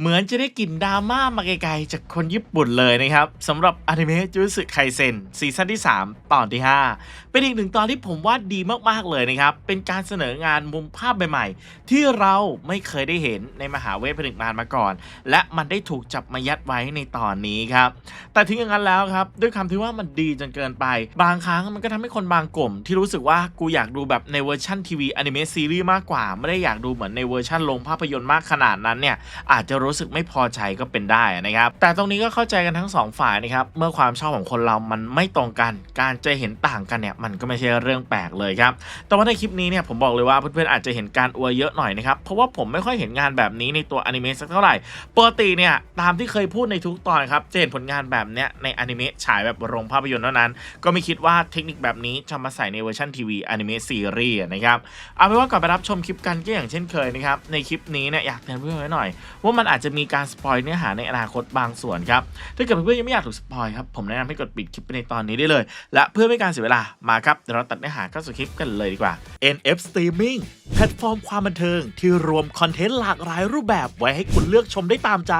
เหมือนจะได้กลิ่นดราม่ามาไกลๆจากคนญี่ปุ่นเลยนะครับสำหรับอนิเมะจูสึไคเซนซีซั่นที่ 3 ตอนที่ 5 เป็นอีกหนึ่งตอนที่ผมว่าดีมากๆเลยนะครับ เป็นการเสนองานมุมภาพใหม่ๆ ที่เราไม่เคยได้เห็นในมหาเวทผนึกมารมาก่อน และมันได้ถูกจับมายัดไว้ในตอนนี้ครับ แต่ถึงอย่างนั้นแล้วครับ ด้วยคำที่ว่ามันดีจนเกินไป บางครั้งมันก็ทำให้คนบางกลุ่ม ที่รู้สึกว่ากูอยากดูแบบในเวอร์ชันทีวีอนิเมะซีรีส์มากกว่าไม่ได้อยากดูเหมือนในเวอร์ชันลงภาพยนตร์มากขนาดนั้นเนี่ยอาจจะรูู้้สึกไม่พอใจก็เป็นได้นะครับ แต่ตรงนี้ก็เข้าใจกันทั้งสองฝ่ายนะครับ เมื่อความชอบของคนเรามันไม่ตรงกัน การจะเห็นต่างกันเนี่ยมันก็ไม่ใช่เรื่องแปลกเลยครับ แต่ว่าในคลิปนี้เนี่ยผมบอกเลยว่าเพื่อนๆอาจจะเห็นการอวยเยอะหน่อยนะครับ เพราะว่าผมไม่ค่อยเห็นงานแบบนี้ในตัวอนิเมะสักเท่าไหร่ ปกติเนี่ยตามที่เคยพูดในทุกตอนครับจะเห็นผลงานแบบเนี้ยในอนิเมะฉายแบบโรงภาพยนตร์เท่านั้น ก็ไม่คิดว่าเทคนิคแบบนี้จะมาใส่ในเวอร์ชันทีวีอนิเมะซีรีส์นะครับ เอาเป็นว่าก่อนไปรับชมคลิปกันก็อย่างเช่นเคยนะครับ ในคลิปนี้เนี่ยอยากเตือนเพื่อนไว้หน่อย ว่ามันอาจจะมีการสปอยเนื้อหาในอนาคตบางส่วนครับ ถ้าเกิดเพื่อนๆยังไม่อยากถูกสปอยครับ ผมแนะนำให้กดปิดคลิปไปในตอนนี้ได้เลย และเพื่อไม่การเสียเวลามาครับเดี๋ยวเราตัดเนื้อหาเข้าสู่คลิปกันเลยดีกว่า NF Streaming แพลตฟอร์มความบันเทิงที่รวมคอนเทนต์หลากหลายรูปแบบไว้ให้คุณเลือกชมได้ตามใจ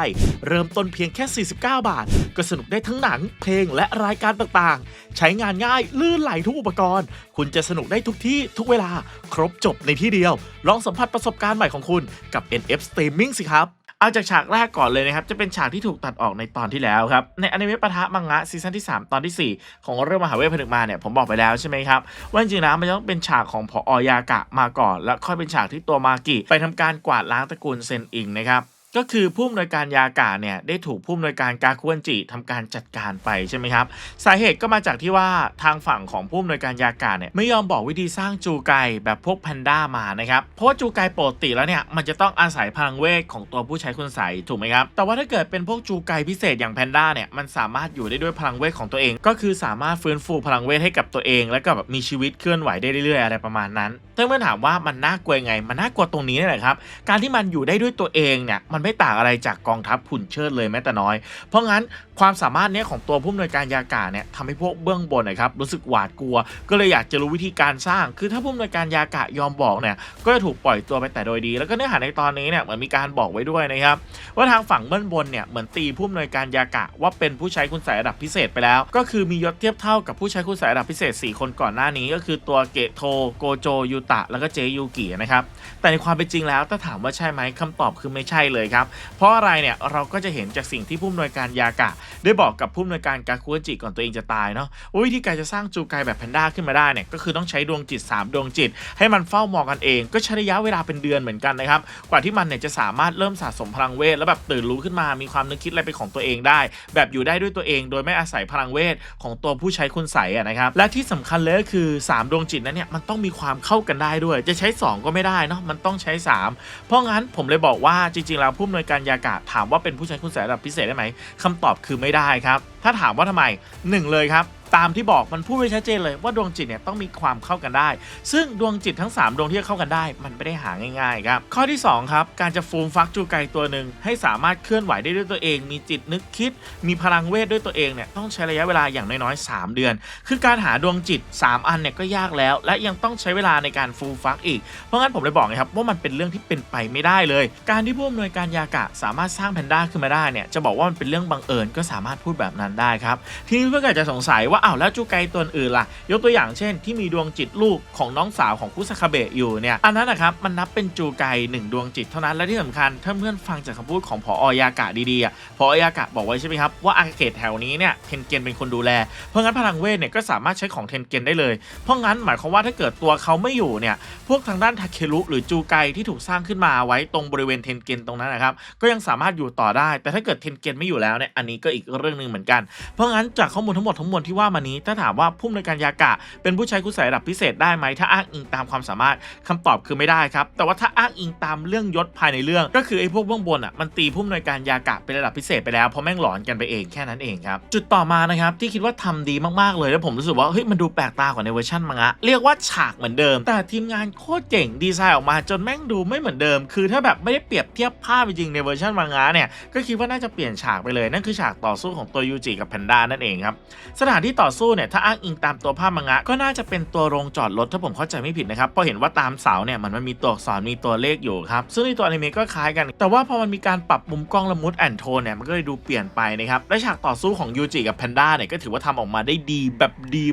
เริ่มต้นเพียงแค่ 49 บาท ก็สนุกได้ทั้งหนัง เพลงและรายการต่างๆ ใช้งานง่ายลื่นไหลทุกอุปกรณ์ คุณจะสนุกได้ทุกที่ทุกเวลา ครบจบในที่เดียว ลองสัมผัสประสบการณ์ใหม่ของคุณกับ NF Streaming สิครับ เอาจากฉากแรกก่อนเลยนะครับ จะเป็นฉากที่ถูกตัดออกในตอนที่แล้วครับ ในอนิเมะปะทะมังงะซีซั่นที่ 3 ตอนทีสี่4 ของเรื่องมหาเวทผนึกมาเนี่ยผมบอกไปแล้วใช่ไหมครับ ว่าจริงๆนะมันจะต้องเป็นฉากของพออยากะมาก่อน แล้วค่อยเป็นฉากที่ตัวมากิไปทำการกวาดล้างตระกูลเซนอิงนะครับ ก็คือผู้อำนวยการยากาเนี่ยได้ถูกผู้อำนวยการกาควนจิทำการจัดการไปใช่ไหมครับ สาเหตุก็มาจากที่ว่าทางฝั่งของผู้อำนวยการยากาเนี่ยไม่ยอมบอกวิธีสร้างจูไกแบบพวกแพนด้ามานะครับเพราะว่าจูไกปกติแล้วเนี่ยมันจะต้องอาศัยพลังเวทของตัวผู้ใช้คุณใสถูกไหมครับแต่ว่าถ้าเกิดเป็นพวกจูไกพิเศษอย่างแพนด้าเนี่ยมันสามารถอยู่ได้ด้วยพลังเวทของตัวเอง ก็คือสามารถฟื้นฟูพลังเวทให้กับตัวเอง แล้วก็แบบมีชีวิตเคลื่อนไหวได้เรื่อยๆอะไรประมาณนั้นถ้าเมื่อถามว่ามันน่ากลัวยังไง มันน่ากลัวตรงนี้นี่แหละครับการที่มันอยู่ได้ด้วยตัวเองเนี่ยมันไม่ต่างอะไรจากกองทัพหุ่นเชิดเลยแม้แต่น้อย เพราะงั้น ความสามารถเนี้ยของตัวผู้อำนวยการยากาเนี่ยทำให้พวกเบื้องบนนะครับรู้สึกหวาดกลัว ก็เลยอยากจะรู้วิธีการสร้าง คือถ้าผู้อำนวยการยากะยอมบอกเนี่ยก็จะถูกปล่อยตัวไปแต่โดยดี แล้วก็เนื้อหาในตอนนี้เนี่ยเหมือนมีการบอกไว้ด้วยนะครับว่าทางฝั่งเบื้องบนเนี่ยเหมือนตีผู้อำนวยการยากะว่าเป็นผู้ใช้คุณสายระดับพิเศษไปแล้ว ก็คือมียศเทียบเท่ากับผู้ใช้คุณสายระดับพิเศษ 4 คนก่อนหน้านี้ ก็คือตัวเกโทโกโจยูตะแล้วก็เจยูกินะครับแต่ในความเป็นจริงแล้วถ้าถามว่าใช่ไหมคำตอบคือไม่ใช่เลยครับเพราะอะไรเนี่ยเราก็จะเห็นจากสิ่งที่ผู้อำนวยการยากะได้บอกกับผู้อำนวยการกาคุจิก่อนตัวเองจะตายเนาะว่าวิธีการจะสร้างจูไกแบบแพนด้าขึ้นมาได้เนี่ยก็คือต้องใช้ดวงจิต 3 ดวงจิต ให้มันเฝ้ามองกันเอง ก็ใช้ระยะเวลาเป็นเดือนเหมือนกันนะครับกว่าที่มันเนี่ยจะสามารถเริ่มสะสมพลังเวทแล้วแบบตื่นรู้ขึ้นมามีความนึกคิดอะไรเป็นของตัวเองได้ แบบอยู่ได้ด้วยตัวเอง โดยไม่อาศัยพลังเวทของตัวผู้ใช้คุณใสยอะนะครับและที่สำคัญเลยก็คือ 3 ดวงจิตนั้นเนี่ยมันต้องมีความเข้ากันได้ด้วย จะใช้ 2 ก็ไม่ได้เนาะมันต้องใช้ 3 เพราะงั้นผมเลยบอกว่าจริงๆแล้วผู้อำนวยการยากะถามว่าเป็นผู้ใช้คุณใสระดับพิเศษได้ไหมคำตอบคือไม่ได้ครับ ถ้าถามว่าทำไมหนึ่งเลยครับ ตามที่บอกมันพูดไว้ชัดเจนเลยว่าดวงจิตเนี่ยต้องมีความเข้ากันได้ ซึ่งดวงจิตทั้ง 3 ดวงที่จะเข้ากันได้ มันไม่ได้หาง่ายๆครับข้อที่2ครับการจะฟูมฟักจูไกตัวหนึ่งให้สามารถเคลื่อนไหวได้ด้วยตัวเอง มีจิตนึกคิด มีพลังเวทด้วยตัวเองเนี่ยต้องใช้ระยะเวลาอย่างน้อยๆ 3 เดือน คือการหาดวงจิต 3 อันเนี่ยก็ยากแล้ว และยังต้องใช้เวลาในการฟูมฟักอีก เพราะงั้นผมเลยบอกไงครับว่ามันเป็นเรื่องที่เป็นไปไม่ได้เลย การที่ผู้อำนวยการยากะสามารถสร้างแพนด้าขึ้นมาได้เนี่ยจะบอกว่ามันเป็นเรื่องบังเอิญก็สามารถพูดแบบนั้นได้ครับทีนี้เพื่อนอาจจะสงสัยว่าอ้าวแล้วจูไกตัวอื่นล่ะ ยกตัวอย่างเช่น ที่มีดวงจิตลูกของน้องสาวของคุซาคาเบะอยู่เนี่ยอันนั้นนะครับมันนับเป็นจูไกหนึ่งดวงจิตเท่านั้นและที่สำคัญถ้าเพื่อนฟังจากคำพูดของพออยากะดีๆอะพออยากะบอกไว้ใช่ไหมครับว่าอาเขตแถวนี้เนี่ยเทนเกนเป็นคนดูแล เพราะงั้นพลังเวทเนี่ยก็สามารถใช้ของเทนเกนได้เลย เพราะงั้นหมายความว่าถ้าเกิดตัวเขาไม่อยู่เนี่ยพวกทางด้านทาเครุหรือจูไกที่ถูกสร้างขึ้นมาไว้ตรงบริเวณเทนเกนตรงนั้นนะครับก็ยังสามารถอยู่ต่อได้ แต่ถ้าเกิดเทนเกนไม่อยู่แล้วเนี่ยอันนี้ก็อีกเรื่องหนึ่งเหมือนกันเพราะงั้นจากข้อมูลทั้งหมดทั้งมวลที่ว่ามานี้ ถ้าถามว่าผู้อำนวยการยากะ เป็นผู้ใช้คุณใสยระดับพิเศษได้ไหมถ้าอ้างอิงตามความสามารถคำตอบคือไม่ได้ครับ แต่ว่าถ้าอ้างอิงตามเรื่องยศภายในเรื่อง ก็คือไอ้พวกเบื้องบนอะมันตีผู้อำนวยการยากะเป็นระดับพิเศษไปแล้วเพราะแม่งหลอนกันไปเองแค่นั้นเองครับจุดต่อมานะครับที่คิดว่าทำดีมากๆเลยแล้วผมรู้สึกว่าเฮ้ยมันดูแปลกตากว่าในเวอร์ชันมังงะเรียกว่าฉากเหมือนเดิม แต่ทีมงานโคตรเจ๋งดีไซน์ออกมาจนแม่งดูไม่เหมือนเดิม คือถ้าแบบไม่ได้เปรียบเทียบภาพจริงในเวอร์ชันมังงะเนี่ยก็คิดว่าน่าจะเปลี่ยนฉากไปเลยนั่นคือฉากต่อสู้ของตัวยูจิกับแพนด้านั่นเองครับสถานที่ต่อสู้เนี่ยถ้าอ้างอิงตามตัวภาพมังงะ ก็น่าจะเป็นตัวโรงจอดรถถ้าผมเข้าใจไม่ผิดนะครับเพราะเห็นว่าตามเสาเนี่ยมันมันมีตัวอักษรมีตัวเลขอยู่ครับซึ่งในตัวอนิเมะก็คล้ายกัน แต่ว่าพอมันมีการปรับมุมกล้องละมุดแอนโทนเนี่ยมันก็เลยดูเปลี่ยนไปนะครับและฉากต่อสู้ของยูจิกับแพนด้าเนี่ยก็ถือว่าทำออกมาได้ดีแบบดี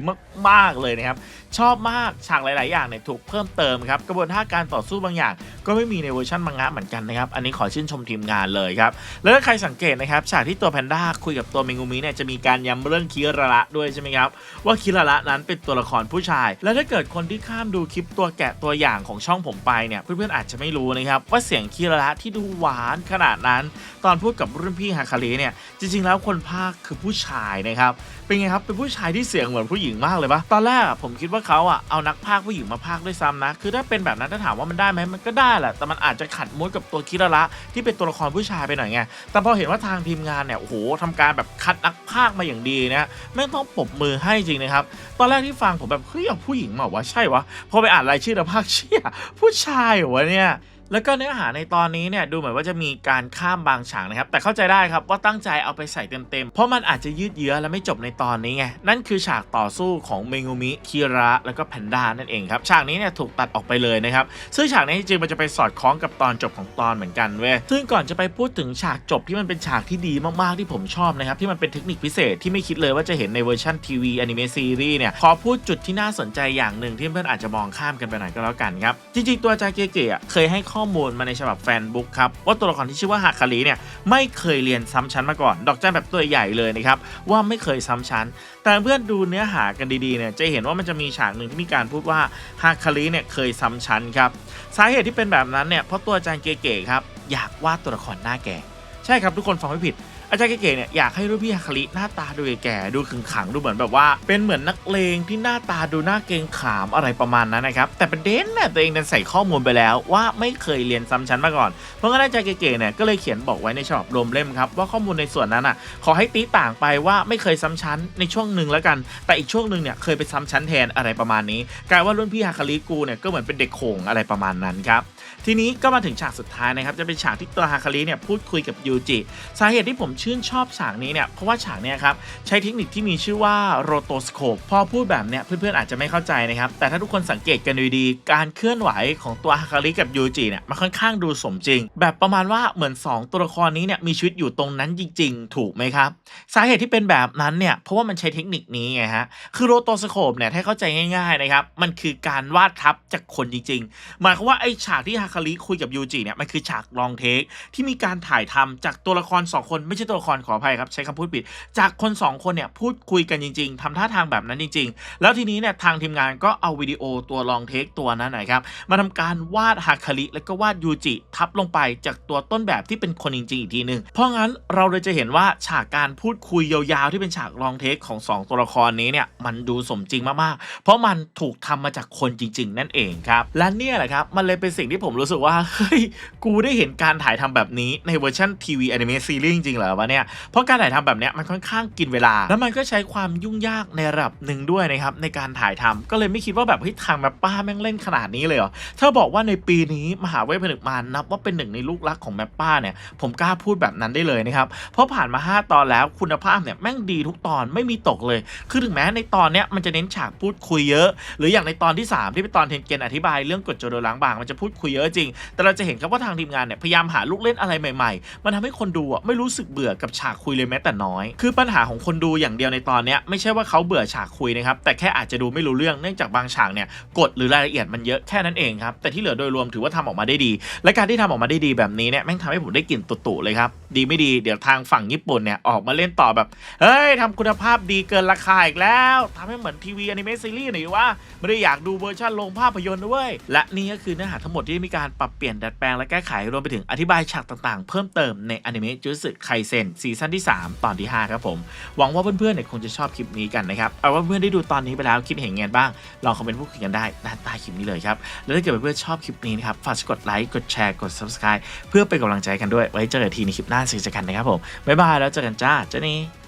มากๆเลยนะครับชอบมากฉากหลาย ๆ อย่างเนี่ยถูกเพิ่มเติมครับกระบวนท่าการต่อสู้บางอย่าง ก็ไม่มีในเวอร์ชันมังงะเหมือนกันนะครับอันนี้ขอชื่นชมทีมงานเลยครับแล้วถ้าใครสังเกตนะครับฉากที่ตัวแพนด้าคุยกับตัวเมงูมิเนี่ยจะมีการย้ำเรื่องคิระระด้วยช่ไหมครับว่าคิระระนั้นเป็นตัวละครผู้ชาย แล้วถ้าเกิดคนที่ข้ามดูคลิปตัวแกะตัวอย่างของช่องผมไปเนี่ยเพื่อนๆอาจจะไม่รู้นะครับว่าเสียงคิระระที่ดูหวานขนาดนั้น ตอนพูดกับรุ่นพี่ฮาคาริเนี่ยจริงๆ แล้วคนพากคือผู้ชายนะครับเป็นไงครับเป็นผู้ชายที่เสียงเหมือนผู้หญิงมากเลยปะตอนแรกผมคิดว่าเขาอะเอานักพากผู้หญิงมาพากด้วยซ้ำนะคือถ้าเป็นแบบนั้นถ้าถามว่ามันได้ไหมมันก็ได้แหละแต่มันอาจจะขัดมุดกับตัวคิระระที่เป็นตัวละครผู้ชายไปหน่อยไงแต่พอเห็นว่าทางทีมงานเนี่ยโอ้โหทำการแบบคัดนักพากย์มาอย่างดีนะไม่ต้องปรบมือให้จริงนะครับ ตอนแรกที่ฟังผมแบบเฮ้ยเอาผู้หญิงมาวะใช่วะพอไปอ่านรายชื่อแล้วภาคเชี่ยผู้ชายเหรอวะเนี่ย แล้วก็เนื้อหาในตอนนี้เนี่ยดูเหมือนว่าจะมีการข้ามบางฉากนะครับ แต่เข้าใจได้ครับว่าตั้งใจเอาไปใส่เต็มๆ เพราะมันอาจจะยืดเยื้อและไม่จบในตอนนี้ไง นั่นคือฉากต่อสู้ของเมงูมิคิระแล้วก็แพนด้านั่นเองครับ ฉากนี้เนี่ยถูกตัดออกไปเลยนะครับ ซึ่งฉากนี้จริงๆมันจะไปสอดคล้องกับตอนจบของตอนเหมือนกันเว้ยซึ่งก่อนจะไปพูดถึงฉากจบที่มันเป็นฉากที่ดีมากๆที่ผมชอบนะครับที่มันเป็นเทคนิคพิเศษที่ไม่คิดเลยว่าจะเห็นในเวอร์ชันทีวีอนิเมะซีรีส์เนี่ยขอพูดจุดที่น่าสนใจอย่างหนึ่งที่เพื่อนอาจจะมองข้ามกันไปหน่อยก็แล้วกันครับจริงๆตัวจาเกเกะเคยให้ข้อข้อมูลมาในฉบับแฟนบุ๊กครับว่าตัวละครที่ชื่อว่าฮาคาริเนี่ยไม่เคยเรียนซ้ำชั้นมาก่อน ดอกจันแบบตัวใหญ่เลยนะครับว่าไม่เคยซ้ำชั้น แต่เพื่อนดูเนื้อหากันดีๆเนี่ยจะเห็นว่ามันจะมีฉากหนึ่งที่มีการพูดว่าฮาคาริเนี่ยเคยซ้ำชั้นครับสาเหตุที่เป็นแบบนั้นเนี่ยเพราะตัวอาจารย์เก๋ๆครับอยากวาดตัวละครหน้าแก่ ใช่ครับทุกคนฟังไม่ผิด อาจารย์เก๋ๆเนี่ยอยากให้รุ่นพี่ฮาคาริหน้าตาดูแก่ๆดูขึงขังดูเหมือนแบบว่า เป็นเหมือนนักเลงที่หน้าตาดูน่าเกรงขามอะไรประมาณนั้นนะครับแต่ประเด็นเนี่ยตัวเองดันใส่ข้อมูลไปแล้วว่าไม่เคยเรียนซ้ำชั้นมาก่อน เพราะงั้นอาจารย์เก๋ๆเนี่ยก็เลยเขียนบอกไว้ในฉบับรวมเล่มครับว่าข้อมูลในส่วนนั้นอะขอให้ตีต่างไปว่าไม่เคยซ้ำชั้นในช่วงหนึ่งแล้วกัน แต่อีกช่วงหนึ่งเนี่ยเคยไปซ้ำชั้นแทนอะไรประมาณนี้กลายว่ารุ่นพี่ฮาคาริกูเนี่ยก็เหมือนเป็นเด็กโขงอะไรประมาณนั้นครับทีนี้ก็มาถึงฉากสุดท้ายนะครับจะเป็นฉากที่ตัวฮาคาริเนี่ยพูดคุยกับยูจิสาเหตุที่ผมชื่นชอบฉากนี้เนี่ยเพราะว่าฉากเนี้ยครับใช้เทคนิคที่มีชื่อว่าโรโตสโคปพอพูดแบบเนี้ยเพื่อนๆอาจจะไม่เข้าใจนะครับแต่ถ้าทุกคนสังเกตกันดูดีๆการเคลื่อนไหวของตัวฮาคาริกับยูจิเนี่ยมันค่อนข้างดูสมจริง แบบประมาณว่าเหมือน 2 ตัวละครนี้เนี่ยมีชีวิตอยู่ตรงนั้นจริง ๆ ถูกไหมครับ สาเหตุที่เป็นแบบนั้นเนี่ยเพราะว่ามันใช้เทคนิคนี้ไงฮะคือโรโตสโคปเนี่ยให้เข้าใจง่ายๆนะครับมันคือการวาดทับจากคนจริง ๆ หมายความว่าไอ้ฉากที่ฮาคาริคุยกับยูจิเนี่ยมันคือฉากลองเทคที่มีการถ่ายทำจากตัวละคร 2 คนไม่ใช่ตัวละครขออภัยครับใช้คำพูดผิด จากคน 2 คนเนี่ยพูดคุยกันจริง ๆทำท่าทางแบบนั้นจริง ๆ แล้วทีนี้เนี่ยทางทีมงานก็เอาวิดีโอตัวลองเทคตัวนั้นนะครับมาทำการวาดฮาคาริแล้วก็วาดยูจิทับลงไปจากตัวต้นแบบที่เป็นคนจริงๆอีกทีหนึ่งเพราะงั้นเราเลยจะเห็นว่าฉากการพูดคุยยาวๆที่เป็นฉากลองเทคของสองตัวละครนี้เนี่ยมันดูสมจริงมากๆ เพราะมันถูกทำมาจากคนจริง ๆ นั่นเองครับและเนี่ยแหละครับมันเลยเป็นสิ่งที่ผมรู้สึกว่าเฮ้ยกูได้เห็นการถ่ายทำแบบนี้ในเวอร์ชันทีวีแอนิเมะซีรีส์จริงๆเหรอวะเนี่ยเพราะการถ่ายทำแบบเนี้ยมันค่อนข้างกินเวลา แล้วมันก็ใช้ความยุ่งยากในระดับหนึ่งด้วยนะครับในการถ่ายทำก็เลยไม่คิดว่าแบบเฮ้ยทางแบบป้าแม่งเล่นขนาดนี้เลยเหรอถ้าบอกว่าในปีนี้มหาเวทผนึกมารนับว่าเป็นหนึ่งในลูกรักของแมปป้าเนี่ยผมกล้าพูดแบบนั้นได้เลยนะครับเพราะผ่านมา 5 ตอนแล้วคุณภาพเนี่ยแม่งดีทุกตอนไม่มีตกเลย คือถึงแม้ในตอนเนี้ยมันจะเน้นฉากพูดคุยเยอะ หรืออย่างในตอนที่ 3 ที่เป็นตอนเทนเกนอธิบายเรื่องกฎโจโดล้างบางมันจะพูดคุยเยอะจริง แต่เราจะเห็นครับว่าทางทีมงานเนี่ยพยายามหาลูกเล่นอะไรใหม่ๆ มันทำให้คนดูอะไม่รู้สึกเบื่อกับฉากคุยเลยแม้แต่น้อย คือปัญหาของคนดูอย่างเดียวในตอนนี้ไม่ใช่ว่าเขาเบื่อฉากคุยนะครับแต่แค่อาจจะดูไม่รู้เรื่องเนื่องจากบางฉากเนี่ยกฎหรือรายละเอียดมันเยอะแค่นั้นเองครับแต่ที่เหลือโดยรวมถือว่าทำออกมาได้ดี และการที่ทำออกมาได้ดีแบบนี้เนี่ยแม่งทำให้ผมได้กลิ่นตุ่ๆเลยครับดีไม่ดีเดี๋ยวทางฝั่งญี่ปุ่นเนี่ยออกมาเล่นต่อแบบเฮ้ยทำคุณภาพดีเกินราคาอีกแล้วทำให้เหมือนทีวีอนิเมะซีรีส์หน่อยว่าไม่ได้อยากดูเวอร์ชันลงภาพยนตร์ด้วย และนี่ก็คือเนื้อหาทั้งหมดที่มีการปรับเปลี่ยนดัดแปลงและแก้ไขรวมไปถึงอธิบายฉากต่างๆ เพิ่มเติมในอนิเมะจูสึไคเซนซีซั่นที่ 3 ตอนที่ 5 ครับผม หวังว่าเพื่อนๆเนี่ยคงจะชอบคลิปนี้กันนะครับ เอาว่าเพื่อนได้ดูตอนนี้ไปแล้วคิดเห็นไงบ้าง ลองคอมเมนต์พูดคุยกันได้ด้านใต้คลิปนี้เลยครับ แล้วถ้าเกิดเพื่อนๆชอบคลิปนี้นะครับ ฝากกดไลค์ กดแชร์ กด subscribe เพื่อเป็นกำลังใจกันด้วย ไว้เจอกันทีในคลิปหน้าสิจะกันนะครับผม บ๊ายบายแล้วเจอกันจ้าเจนี้